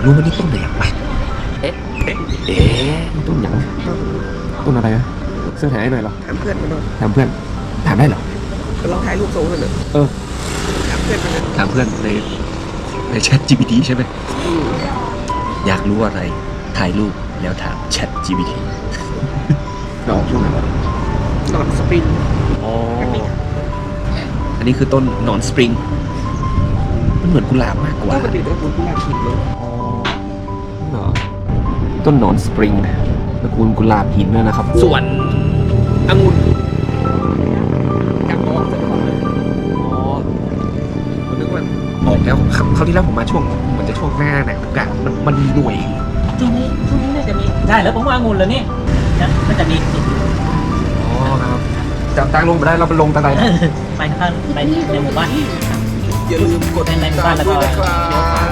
ากรู้ว่านี่ต้นไหนอะไปเอ๊ะ เอ๊ะ เอ๊ะต้นหยังต้นอะไรนะเสื้อถ่ายให้หน่อยเหรอถามเพื่อนมันหน่อยถามเพื่อน ถามได้เหรอก็ลองถ่ายรูปโซ่เลยเนอะเออ ถามเพื่อนมันเลยถามเพื่อนในในแชท GPT ใช่ไหมอืมอยากรู้อะไรถ่ายรูปแล้วถามแชท GPT เราออกช่วงไหนวะนอนสปริงอ๋อ อันนี้คือต้นหนอนสปริง มันเหมือนกุหลาบมากกว่าก็เป็นเด็กตระกูลกุหลาบหินเลยอ๋อเหรอ ต้นหนอนสปริงตระกูลกุหลาบหินด้วยนะครับ ส่วนองุ่นกับน้องจะบอกเลยอ๋อผมนึกว่าออกแล้วคราวคราวที่แล้วผมมาช่วงเหมือนจะช่วงหน้าหนาวกะมันมันมีหน่วย ช่วงนี้ช่วงนี้น่าจะมีได้แล้วผมว่าองุ่นแล้วนี่นะมันจะมีอ๋อครับจับตังลงไปได้เราไปลงตะไคร้ไปข้างไปในหมู่บ้านอย่าลืมกดในหมู่บ้านแล้วก็ด้วยนะครับ